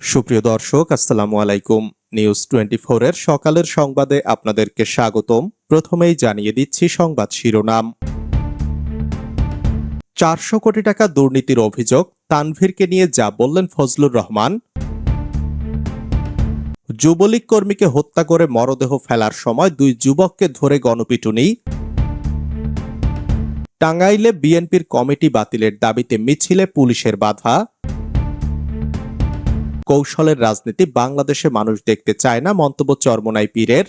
সুপ্রিয় দর্শক, আসসালামু আলাইকুম। নিউজ টোয়েন্টি এর সকালের সংবাদে আপনাদেরকে স্বাগতম। প্রথমেই জানিয়ে দিচ্ছি সংবাদ শিরোনাম। চারশো কোটি টাকা দুর্নীতির অভিযোগ, তানভীরকে নিয়ে যা বললেন ফজলুর রহমান। যুবলীগ কর্মীকে হত্যা করে মরদেহ ফেলার সময় দুই যুবককে ধরে গণপিটুনি। টাঙ্গাইলে বিএনপির কমিটি বাতিলের দাবিতে মিছিলে পুলিশের বাধা। কৌশলের রাজনীতি বাংলাদেশে মানুষ দেখতে চায় না, মন্তব্য চরমনাই পীরের।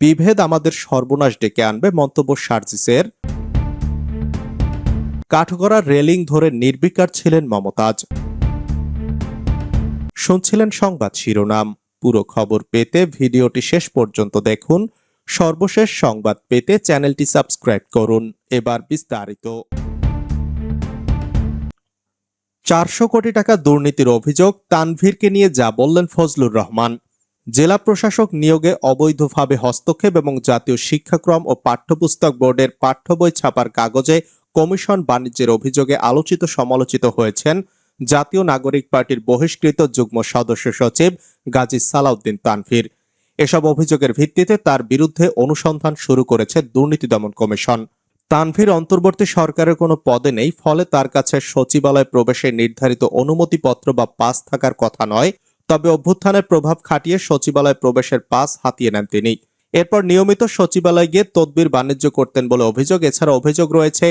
বিভেদ আমাদের সর্বনাশ ডেকে আনবে, মন্তব্য সার্জিসের। কাঠগড়া রেলিং ধরে নির্বিকার ছিলেন মমতাজ। শুনছিলেন সংবাদ শিরোনাম। পুরো খবর পেতে ভিডিওটি শেষ পর্যন্ত দেখুন। সর্বশেষ সংবাদ পেতে চ্যানেলটি সাবস্ক্রাইব করুন। এবার বিস্তারিত। চারশো কোটি টাকা দুর্নীতির অভিযোগ তানভীরকে নিয়ে যা বললেন ফজলুর রহমান। জেলা প্রশাসক নিয়োগে অবৈধভাবে হস্তক্ষেপ এবং জাতীয় শিক্ষাক্রম ও পাঠ্যপুস্তক বোর্ডের পাঠ্য বই ছাপার কাগজে কমিশন বাণিজ্যের অভিযোগে আলোচিত সমালোচিত হয়েছেন জাতীয় নাগরিক পার্টির বহিষ্কৃত যুগ্ম সদস্য সচিব গাজী সালাউদ্দিন তানভীর। এসব অভিযোগের ভিত্তিতে তার বিরুদ্ধে অনুসন্ধান শুরু করেছে দুর্নীতি দমন কমিশন। তানভীর অন্তর্বর্তী সরকারের কোনো পদে নেই, ফলে তার কাছে সচিবালয় প্রবেশের নির্ধারিত অনুমতিপত্র বা পাস থাকার কথা নয়, তবে অভ্যুত্থানের প্রভাব খাটিয়ে সচিবালয় প্রবেশের পাস হাতিয়ে নেন তিনি। এরপর নিয়মিত সচিবালয় গিয়ে তদবির বাণিজ্য করতেন বলে অভিযোগ, এছাড়া অভিযোগ রয়েছে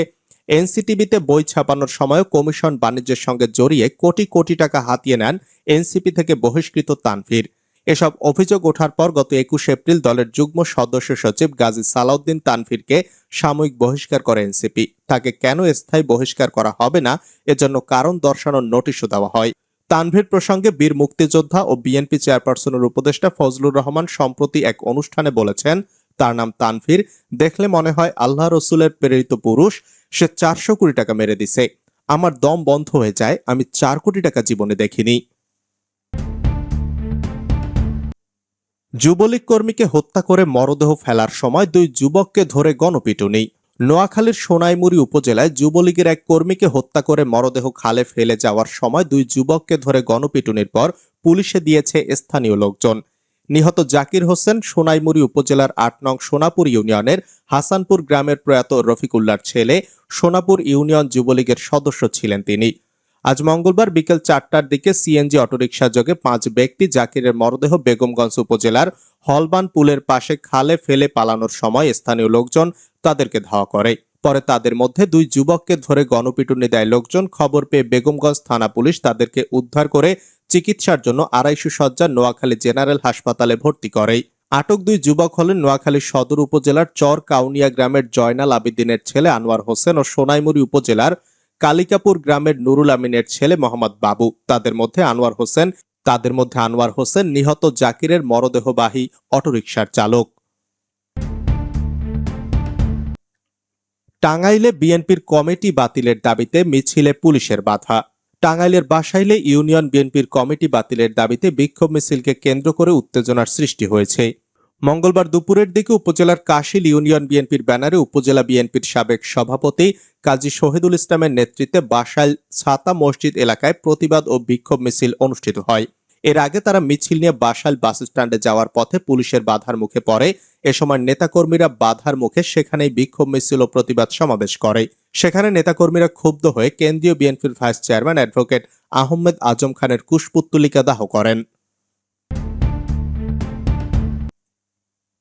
এনসিটিভিতে বই ছাপানোর সময় কমিশন বাণিজ্যের সঙ্গে জড়িয়ে কোটি কোটি টাকা হাতিয়ে নেন এনসিপি থেকে বহিষ্কৃত তানভীর। এসব অভিযোগ ওঠার পর গত একুশ এপ্রিল দলের যুগ্ম সদস্য সচিব গাজী সালাউদ্দিন তানভীরকে সাময়িক বহিষ্কার করে এনসিপি। তাকে কেন স্থায়ী বহিষ্কার করা হবে না, এজন্য কারণ দর্শানোর নোটিশও দেওয়া হয়। তানভীর প্রসঙ্গে বীর মুক্তিযোদ্ধা ও বিএনপি চেয়ারপারসনের উপদেষ্টা ফজলুর রহমান সম্প্রতি এক অনুষ্ঠানে বলেছেন, তার নাম তানভীর, দেখলে মনে হয় আল্লাহ রসুলের প্রেরিত পুরুষ, সে চারশো কোটি টাকা মেরে দিছে। আমার দম বন্ধ হয়ে যায়, আমি চার কোটি টাকা জীবনে দেখিনি। যুবলীগ কর্মীকে হত্যা করে মরদেহ ফেলার সময় দুই যুবককে ধরে গণপিটুনি। নোয়াখালীর সোনাইমুড়ি উপজেলায় যুবলীগের এক কর্মীকে হত্যা করে মরদেহ খালে ফেলে যাওয়ার সময় দুই যুবককে ধরে গণপিটুনির পর পুলিশে দিয়েছে স্থানীয় লোকজন। নিহত জাকির হোসেন সোনাইমুড়ি উপজেলার আট নং সোনাপুর ইউনিয়নের হাসানপুর গ্রামের প্রয়াত রফিকুল্লার ছেলে সোনাপুর ইউনিয়ন যুবলীগের সদস্য ছিলেন তিনি। আজ মঙ্গলবার বিকেল চারটার দিকে সিএনজি অটোরিকশা যোগে পাঁচ ব্যক্তি জাকিরের মরদেহ বেগমগঞ্জ উপজেলার হলবান পুলের পাশে খালে ফেলে পালানোর সময় স্থানীয় লোকজন তাদেরকে ধাওয়া করে। পরে তাদের মধ্যে দুই যুবককে ধরে গণপিটুনি দেয় লোকজন। খবর পেয়ে বেগমগঞ্জ থানা পুলিশ তাদেরকে উদ্ধার করে চিকিৎসার জন্য আড়াইশো শয্যার নোয়াখালী জেনারেল হাসপাতালে ভর্তি করে। আটক দুই যুবক হলেন নোয়াখালী সদর উপজেলার চর কাউনিয়া গ্রামের জয়নাল আবিদ্দিনের ছেলে আনোয়ার হোসেন ও সোনাইমুড়ি উপজেলার কালিকাপুর গ্রামের নুরুল আমিনের ছেলে মোহাম্মদ বাবু। তাদের মধ্যে আনোয়ার হোসেন, তাদের মধ্যে আনোয়ার হোসেন, নিহত জাকিরের মরদেহবাহী অটোরিকশার চালক। টাঙ্গাইলে বিএনপির কমিটি বাতিলের দাবিতে মিছিলে পুলিশের বাধা। টাঙ্গাইলের বাসাইলে ইউনিয়ন বিএনপির কমিটি বাতিলের দাবিতে বিক্ষোভ মিছিলকে কেন্দ্র করে উত্তেজনার সৃষ্টি হয়েছে। মঙ্গলবার দুপুরের দিকে উপজেলার কাশিল ইউনিয়ন বিএনপির ব্যানারে উপজেলা বিএনপির সাবেক সভাপতি কাজী শহীদুল ইসলামের নেতৃত্বে বাসাইল ছাতা মসজিদ এলাকায় প্রতিবাদ ও বিক্ষোভ মিছিল অনুষ্ঠিত হয়। এর আগে তারা মিছিল নিয়ে বাসাইল বাস স্ট্যান্ডে যাওয়ার পথে পুলিশের বাধার মুখে পড়ে। এ সময় নেতাকর্মীরা বাধার মুখে সেখানেই বিক্ষোভ মিছিল ও প্রতিবাদ সমাবেশ করে। সেখানে নেতাকর্মীরা ক্ষুব্ধ হয়ে কেন্দ্রীয় বিএনপির vice chairman advocate Ahmed Azam খানের কুশপুত্তলিকা দাহ করেন।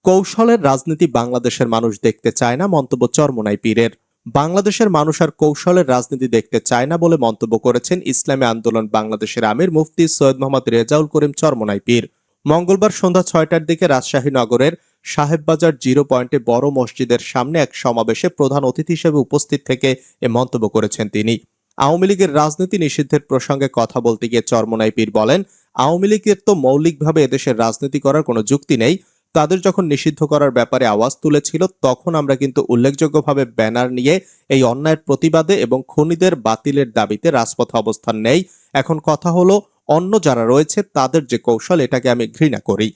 কৌশলের রাজনীতি বাংলাদেশের মানুষ দেখতে চায় না মন্তব্য চরমনাই পীরের। বাংলাদেশের মানুষ আর কৌশলের রাজনীতি দেখতে চায় না বলে মন্তব্য করেছেন ইসলামী আন্দোলন বাংলাদেশের আমির মুফতি সৈয়দ মোহাম্মদ রেজাউল করিম চরমনাই পীর। মঙ্গলবার সন্ধ্যা ছয়টার দিকে রাজশাহী নগরের সাহেববাজার জিরো পয়েন্টে বড় মসজিদের সামনে এক সমাবেশে প্রধান অতিথি হিসেবে উপস্থিত থেকে এ মন্তব্য করেছেন তিনি। আওয়ামী লীগের রাজনীতি নিষিদ্ধের প্রসঙ্গে কথা বলতে গিয়ে চরমনাই পীর বলেন, আওয়ামী লীগের তো মৌলিকভাবে এদেশের রাজনীতি করার কোনো যুক্তি নেই। তাদের যখন নিষিদ্ধ করার ব্যাপারে আওয়াজ তুলেছিল, তখন আমরা কিন্তু উল্লেখযোগ্যভাবে ব্যানার নিয়ে এই অন্যায়ের প্রতিবাদে এবং খনিদের বাতিলের দাবিতে রাজপথে অবস্থান নেই। এখন কথা হলো, অন্য যারা রয়েছে, তাদের যে কৌশল, এটাকে আমি ঘৃণা করি।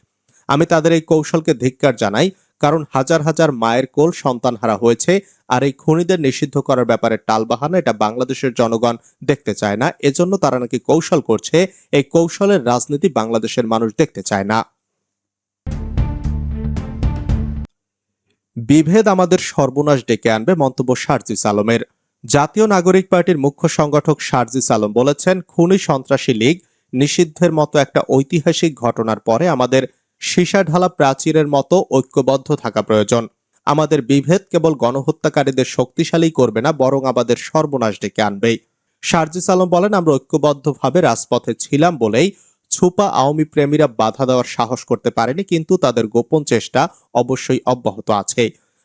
আমি তাদের এই কৌশলকে ধিক্কার জানাই, কারণ হাজার হাজার মায়ের কোল সন্তানহারা হয়েছে, আর এই খনিদের নিষিদ্ধ করার ব্যাপারে টালবাহানা এটা বাংলাদেশের জনগণ দেখতে চায় না। এজন্য তারা নাকি কৌশল করছে, এই কৌশলের রাজনীতি বাংলাদেশের মানুষ দেখতে চায় না। বিভেদ আমাদের সর্বনাশ ডেকে আনবে মন্তব্য শারজিস আলমের। জাতীয় নাগরিক পার্টির মুখ্য সংগঠক শারজিস আলম বলেছেন, খুনি সন্ত্রাসী লীগ নিষিদ্ধের মতো একটা ঐতিহাসিক ঘটনার পরে আমাদের সীসা ঢালা প্রাচীরের মতো ঐক্যবদ্ধ থাকা প্রয়োজন। আমাদের বিভেদ কেবল গণহত্যাকারীদের শক্তিশালী করবে না, বরং আমাদের সর্বনাশ ডেকে আনবেই। শারজিস আলম বলেন, আমরা ঐক্যবদ্ধভাবে রাজপথে ছিলাম বলেই ছুপা আওয়ামী প্রেমীরা বাধা দেওয়ার সাহস করতে পারেনি, কিন্তু তাদের গোপন চেষ্টা অবশ্যই অব্যাহত আছে।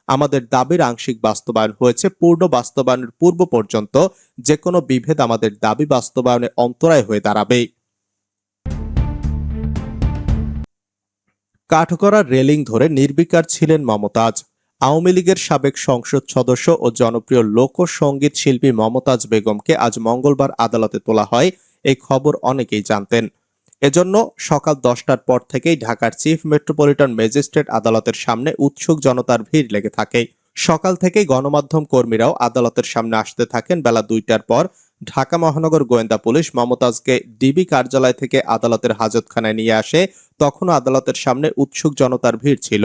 আমাদের দাবির আংশিক বাস্তবায়ন হয়েছে, পূর্ণ বাস্তবায়নের পূর্ব পর্যন্ত যে কোনো বিভেদ আমাদের দাবি বাস্তবায়নে অন্তরায় হয়ে দাঁড়াবে। কাঠগড়ার রেলিং ধরে নির্বিকার ছিলেন মমতাজ। আওয়ামী লীগের সাবেক সংসদ সদস্য ও জনপ্রিয় লোকসঙ্গীত শিল্পী মমতাজ বেগমকে আজ মঙ্গলবার আদালতে তোলা হয় এই খবর অনেকেই জানতেন। এজন্য সকাল দশটার পর থেকেই ঢাকার চিফ মেট্রোপলিটন ম্যাজিস্ট্রেট আদালতের সামনে উৎসুক জনতার ভিড় লেগে থাকে। সকাল থেকেই গণমাধ্যম কর্মীরাও আদালতের সামনে আসতে থাকেন। বেলা দুইটার পর ঢাকা মহানগর গোয়েন্দা পুলিশ মমতাজকে ডিবি কার্যালয় থেকে আদালতের হাজতখানায় নিয়ে আসে। তখনও আদালতের সামনে উৎসুক জনতার ভিড় ছিল।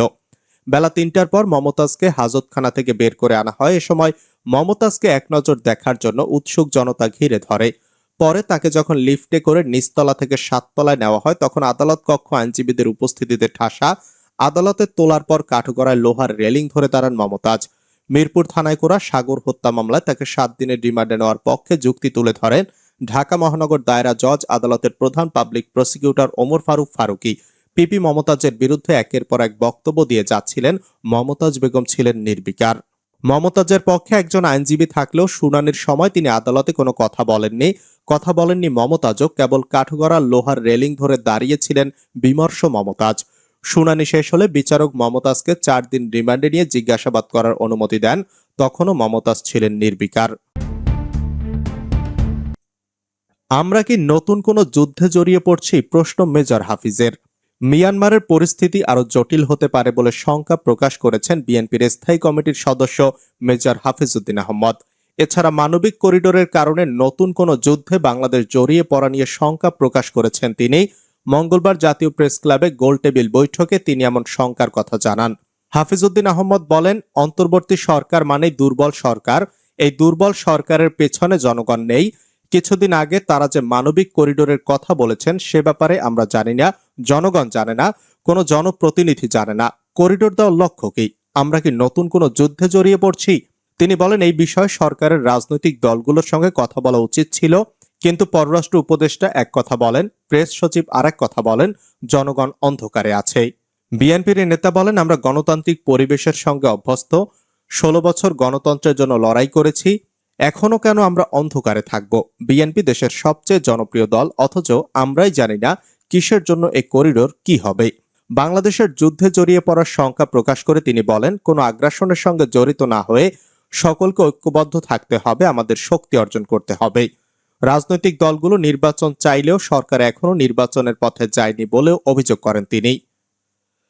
বেলা তিনটার পর মমতাজকে হাজতখানা থেকে বের করে আনা হয়। এ সময় মমতাজকে এক নজর দেখার জন্য উৎসুক জনতা ঘিরে ধরে। পরে তাকে যখন লিফটে করে নিচতলা থেকে সাততলায় নেওয়া হয়, তখন আদালত কক্ষ আইনজীবীদের উপস্থিতিতে ঠাসা। আদালতে তোলার পর কাঠগড়ায় লোহার রেলিং ধরে দাঁড়ান মমতাজ। মিরপুর থানায় করা সাগর হত্যা মামলায় তাকে সাত দিনের রিমান্ডে নেওয়ার পক্ষে যুক্তি তুলে ধরেন ঢাকা মহানগর দায়রা জজ, আদালতের প্রধান public prosecutor Omar Faruk Faruki. PP মমতাজের বিরুদ্ধে একের পর এক বক্তব্য দিয়ে যাচ্ছিলেন মমতাজ বেগম ছিলেন নির্বিকার। মমতাজের পক্ষে একজন আইনজীবী থাকলেও শুনানির সময় তিনি আদালতে কোনো কথা বলেননি। কথা বলেননি মমতাজও, কেবল কাঠগড়া লোহার রেলিং ধরে দাঁড়িয়েছিলেন বিমর্ষ মমতাজ। শুনানি শেষ হলে বিচারক মমতাজকে চার দিন রিমান্ডে নিয়ে জিজ্ঞাসাবাদ করার অনুমতি দেন। তখনও মমতাজ ছিলেন নির্বিকার। আমরা কি নতুন কোনো যুদ্ধে জড়িয়ে পড়ছি? প্রশ্ন মেজর হাফিজের। মিয়ানমারের পরিস্থিতি আরও জটিল হতে পারে বলে শঙ্কা প্রকাশ করেছেন বিএনপির স্থায়ী কমিটির সদস্য মেজর হাফিজউদ্দিন আহমদ। এছাড়া মানবিক করিডোরের কারণে নতুন কোনো যুদ্ধে বাংলাদেশ জড়িয়ে পড়া নিয়ে শঙ্কা প্রকাশ করেছেন তিনি। মঙ্গলবার জাতীয় প্রেস ক্লাবে গোল টেবিল বৈঠকে তিনি এমন শঙ্কার কথা জানান। হাফিজউদ্দিন আহমদ বলেন, অন্তর্বর্তী সরকার মানেই দুর্বল সরকার। এই দুর্বল সরকারের পেছনে জনগণ নেই। কিছুদিন আগে তারা যে মানবিক করিডোরের কথা বলেছেন সে ব্যাপারে আমরা জানি না। জনগণ জানে না, কোনো জনপ্রতিনিধি জানে না। করিডোর দেওয়ার লক্ষ্য কি? আমরা কি নতুন কোনো যুদ্ধে জড়িয়ে পড়ছি? তিনি বলেন, এই বিষয়ে সরকারের রাজনৈতিক দলগুলোর সঙ্গে কথা বলা উচিত ছিল, কিন্তু পররাষ্ট্র উপদেষ্টা এক কথা বলেন, প্রেস সচিব আরেক কথা বলেন, জনগণ অন্ধকারে আছে। বিএনপির নেতা বলেন, আমরা গণতান্ত্রিক পরিবেশের সঙ্গে অভ্যস্ত, ষোলো বছর গণতন্ত্রের জন্য লড়াই করেছি, এখনও কেন আমরা অন্ধকারে থাকব? বিএনপি দেশের সবচেয়ে জনপ্রিয় দল, অথচ আমরাই জানি না কিসের জন্য এ করিডোর কি হবে? বাংলাদেশের যুদ্ধে জড়িয়ে পড়ার শঙ্কা প্রকাশ করে তিনি বলেন, কোনো আগ্রাসনের সঙ্গে জড়িত না হয়ে সকলকে ঐক্যবদ্ধ থাকতে হবে, আমাদের শক্তি অর্জন করতে হবে। রাজনৈতিক দলগুলো নির্বাচন চাইলেও সরকার এখনও নির্বাচনের পথে যায়নি বলেও অভিযোগ করেন তিনি।